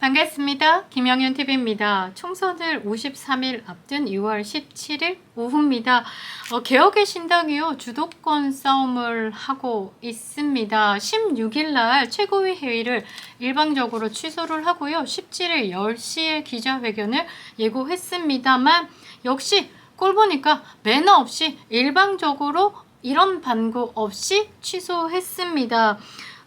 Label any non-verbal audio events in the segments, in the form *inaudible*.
반갑습니다. 김영윤 TV입니다. 총선을 53일 앞둔 6월 17일 오후입니다. 어, 개혁의 신당이요 주도권 싸움을 하고 있습니다. 16일 날 최고위 회의를 일방적으로 취소를 하고요. 17일 10시에 기자회견을 예고했습니다만 역시 꼴 보니까 매너 없이 일방적으로 이런 반구 없이 취소했습니다.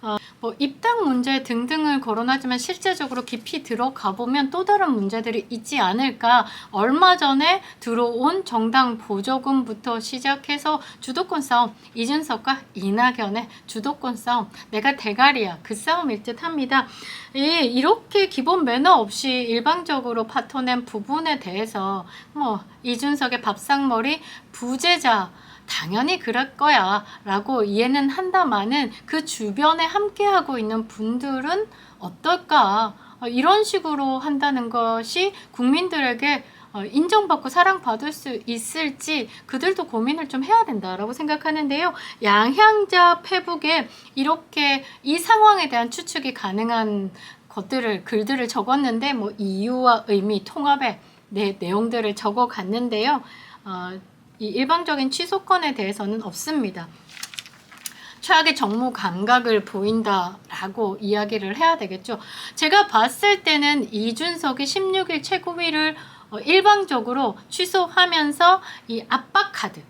어, 뭐 입당 문제 등등을 거론하지만 실제적으로 깊이 들어가 보면 또 다른 문제들이 있지 않을까. 얼마 전에 들어온 정당 보조금부터 시작해서 주도권 싸움, 이준석과 이낙연의 주도권 싸움, 내가 대가리야 그 싸움일 듯합니다. 이 이렇게 기본 매너 없이 일방적으로 파토낸 부분에 대해서 뭐 이준석의 밥상머리 부재자 당연히 그럴 거야 라고 이해는 한다마는 그 주변에 함께하고 있는 분들은 어떨까 어, 이런 식으로 한다는 것이 국민들에게 어, 인정받고 사랑받을 수 있을지 그들도 고민을 좀 해야 된다라고 생각하는데요. 양향자 페북에 이렇게 이 상황에 대한 추측이 가능한 것들을 글들을 적었는데 뭐 이유와 의미 통합의 네, 내용들을 적어 갔는데요. 어, 이 일방적인 취소권에 대해서는 없습니다. 최악의 정무 감각을 보인다라고 이야기를 해야 되겠죠. 제가 봤을 때는 이준석이 16일 최고위를 어, 일방적으로 취소하면서 이 압박 카드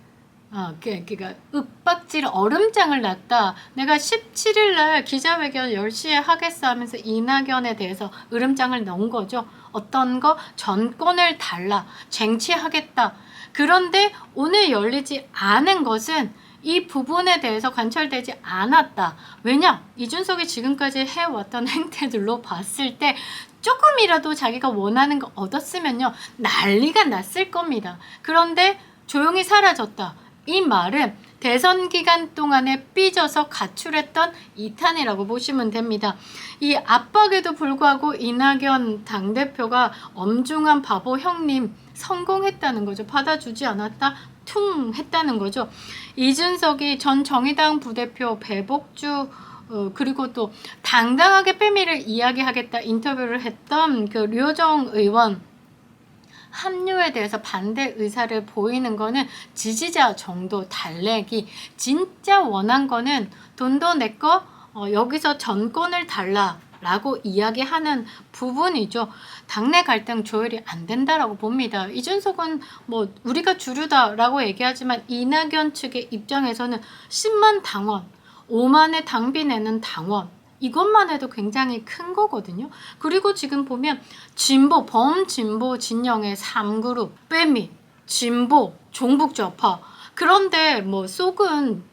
어, 그, 그니까, 윽박질 얼음장을 놨다. 내가 17일 날 기자회견 10시에 하겠어 하면서 이낙연에 대해서 으름장을 넣은 거죠. 어떤 거? 전권을 달라. 쟁취하겠다. 그런데 오늘 열리지 않은 것은 이 부분에 대해서 관철되지 않았다. 왜냐? 이준석이 지금까지 해왔던 *laughs* 행태들로 봤을 때 조금이라도 자기가 원하는 거 얻었으면요. 난리가 났을 겁니다. 그런데 조용히 사라졌다. 이 말은 대선 기간 동안에 삐져서 가출했던 이탄이라고 보시면 됩니다. 이 압박에도 불구하고 이낙연 당대표가 엄중한 바보 형님 성공했다는 거죠. 받아주지 않았다. 퉁 했다는 거죠. 이준석이 전 정의당 부대표 배복주 어, 그리고 또 당당하게 빼미를 이야기하겠다 인터뷰를 했던 그 류정 의원 합류에 대해서 반대 의사를 보이는 거는 지지자 정도 달래기 진짜 원한 거는 돈도 내거 어, 여기서 전권을 달라 라고 이야기하는 부분이죠. 당내 갈등 조율이 안 된다라고 봅니다. 이준석은 뭐 우리가 주류다라고 얘기하지만 이낙연 측의 입장에서는 10만 당원, 5만의 당비 내는 당원 이것만 해도 굉장히 큰 거거든요. 그리고 지금 보면 진보, 범진보 진영의 3그룹, 빼미, 진보, 종북좌파. 그런데 뭐 속은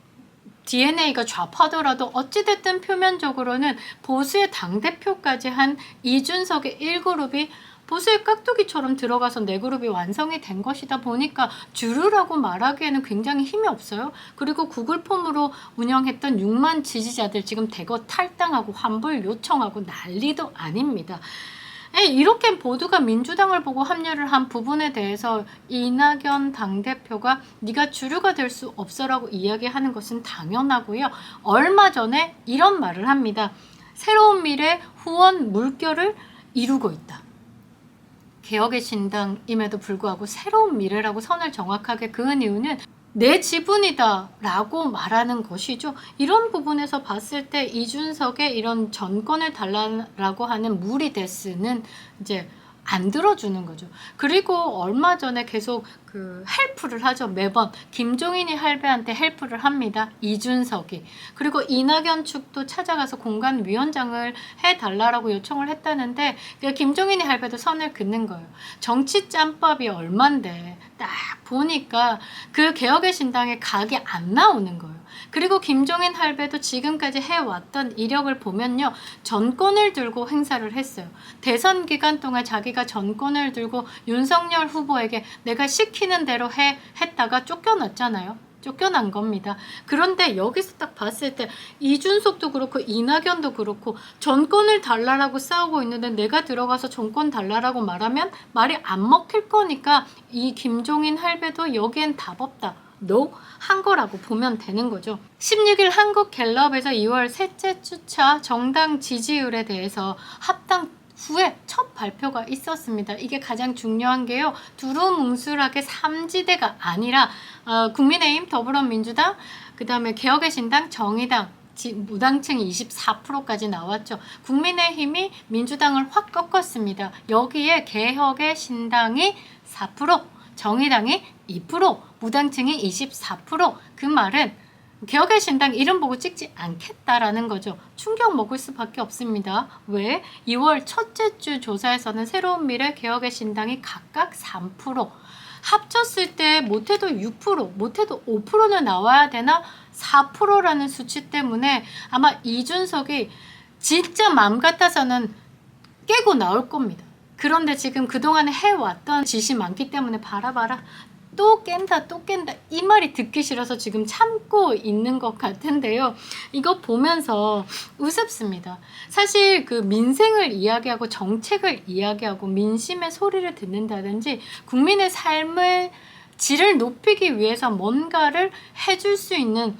DNA가 좌파더라도 어찌됐든 표면적으로는 보수의 당대표까지 한 이준석의 1그룹이 보수의 깍두기처럼 들어가서 네 그룹이 완성이 된 것이다 보니까 주류라고 말하기에는 굉장히 힘이 없어요. 그리고 구글 폼으로 운영했던 6만 지지자들 지금 대거 탈당하고 환불 요청하고 난리도 아닙니다. 에, 이렇게 모두가 민주당을 보고 합류를 한 부분에 대해서 이낙연 당대표가 네가 주류가 될 수 없어라고 이야기하는 것은 당연하고요. 얼마 전에 이런 말을 합니다. 새로운 미래 후원 물결을 이루고 있다. 개혁의 신당임에도 불구하고 새로운 미래라고 선을 정확하게 그은 이유는 내 지분이다 라고 말하는 것이죠. 이런 부분에서 봤을 때 이준석의 이런 전권을 달라고 하는 무리데스는 이제 안 들어주는 거죠. 그리고 얼마 전에 계속 그 헬프를 하죠. 매번 김종인이 할배한테 헬프를 합니다. 이준석이. 그리고 이낙연 측도 찾아가서 공간위원장을 해달라고 요청을 했다는데 그 김종인이 할배도 선을 긋는 거예요. 정치 짬밥이 얼만데 딱 보니까 그 개혁의 신당에 각이 안 나오는 거예요. 그리고 김종인 할배도 지금까지 해왔던 이력을 보면요. 전권을 들고 행사를 했어요. 대선 기간 동안 자기가 전권을 들고 윤석열 후보에게 내가 시키는 대로 해 했다가 쫓겨났잖아요. 쫓겨난 겁니다. 그런데 여기서 딱 봤을 때 이준석도 그렇고 이낙연도 그렇고 전권을 달라라고 싸우고 있는데 내가 들어가서 정권 달라라고 말하면 말이 안 먹힐 거니까 이 김종인 할배도 여기엔 답 없다. 노한 거라고 보면 되는 거죠. 16일 한국 갤럽에서 2월 셋째 주차 정당 지지율에 대해서 합당 후에 첫 발표가 있었습니다. 이게 가장 중요한 게요. 두루뭉술하게 삼지대가 아니라 어, 국민의힘, 더불어민주당, 그 다음에 개혁의 신당, 정의당, 지- 무당층이 24%까지 나왔죠. 국민의힘이 민주당을 확 꺾었습니다. 여기에 개혁의 신당이 4%, 정의당이 2%, 무당층이 24%그 말은 개혁의 신당 이름 보고 찍지 않겠다라는 거죠. 충격 먹을 수밖에 없습니다. 왜? 2월 첫째 주 조사에서는 새로운 미래 개혁의 신당이 각각 3%, 합쳤을 때 못해도 6%, 못해도 5%는 나와야 되나 4%라는 수치 때문에 아마 이준석이 진짜 마음 같아서는 깨고 나올 겁니다. 그런데 지금 그동안에 해왔던 짓이 많기 때문에 바라봐라. 또 깬다, 또 깬다. 이 말이 듣기 싫어서 지금 참고 있는 것 같은데요. 이거 보면서 우습습니다. 사실 그 민생을 이야기하고 정책을 이야기하고 민심의 소리를 듣는다든지 국민의 삶을 질을 높이기 위해서 뭔가를 해줄 수 있는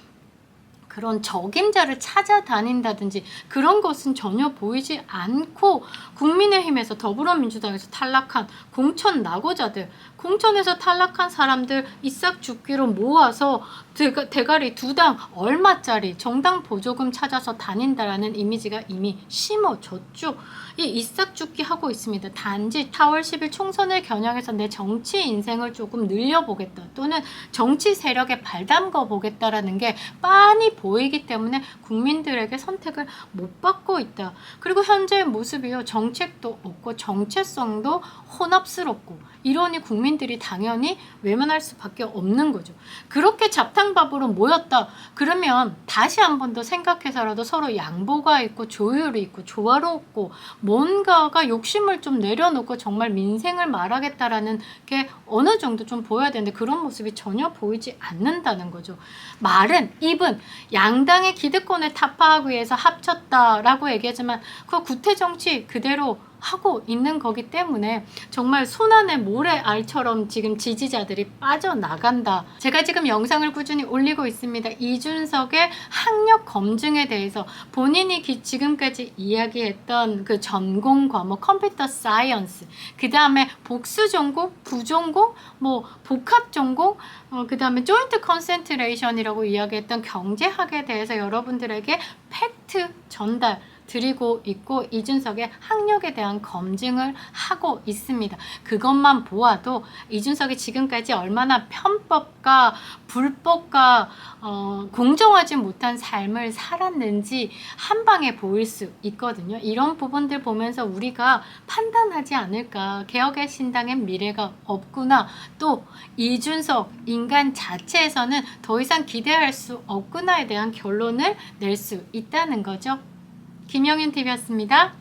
그런 적임자를 찾아다닌다든지 그런 것은 전혀 보이지 않고 국민의힘에서 더불어민주당에서 탈락한 공천 낙오자들 공천에서 탈락한 사람들 이싹 죽기로 모아서 대가, 대가리 두 당 얼마짜리 정당 보조금 찾아서 다닌다라는 이미지가 이미 심어졌죠. 이 이싹 죽기 하고 있습니다. 단지 4월 10일 총선을 겨냥해서 내 정치 인생을 조금 늘려보겠다 또는 정치 세력에 발담궈 보겠다라는 게 빤히 보이기 때문에 국민들에게 선택을 못 받고 있다. 그리고 현재의 모습이요. 정책도 없고 정체성도 혼합스럽고 이러니 국민들이 당연히 외면할 수밖에 없는 거죠. 그렇게 잡탕밥으로 모였다. 그러면 다시 한 번 더 생각해서라도 서로 양보가 있고 조율이 있고 조화롭고 뭔가가 욕심을 좀 내려놓고 정말 민생을 말하겠다라는 게 어느 정도 좀 보여야 되는데 그런 모습이 전혀 보이지 않는다는 거죠. 말은 입은 양당의 기득권을 타파하기 위해서 합쳤다라고 얘기하지만 그 구태 정치 그대로 하고 있는 거기 때문에 정말 손안의 모래알처럼 지금 지지자들이 빠져나간다. 제가 지금 영상을 꾸준히 올리고 있습니다. 이준석의 학력 검증에 대해서 본인이 기- 지금까지 이야기했던 그 전공 과목 컴퓨터 사이언스, 그 다음에 복수 전공, 부전공, 뭐 복합 전공, 어, 그 다음에 조인트 컨센트레이션이라고 이야기했던 경제학에 대해서 여러분들에게 팩트 전달 드리고 있고 이준석의 학력에 대한 검증을 하고 있습니다. 그것만 보아도 이준석이 지금까지 얼마나 편법과 불법과 어, 공정하지 못한 삶을 살았는지 한 방에 보일 수 있거든요. 이런 부분들 보면서 우리가 판단하지 않을까. 개혁의 신당엔 미래가 없구나. 또 이준석 인간 자체에서는 더 이상 기대할 수 없구나에 대한 결론을 낼 수 있다는 거죠. 김영윤 TV였습니다.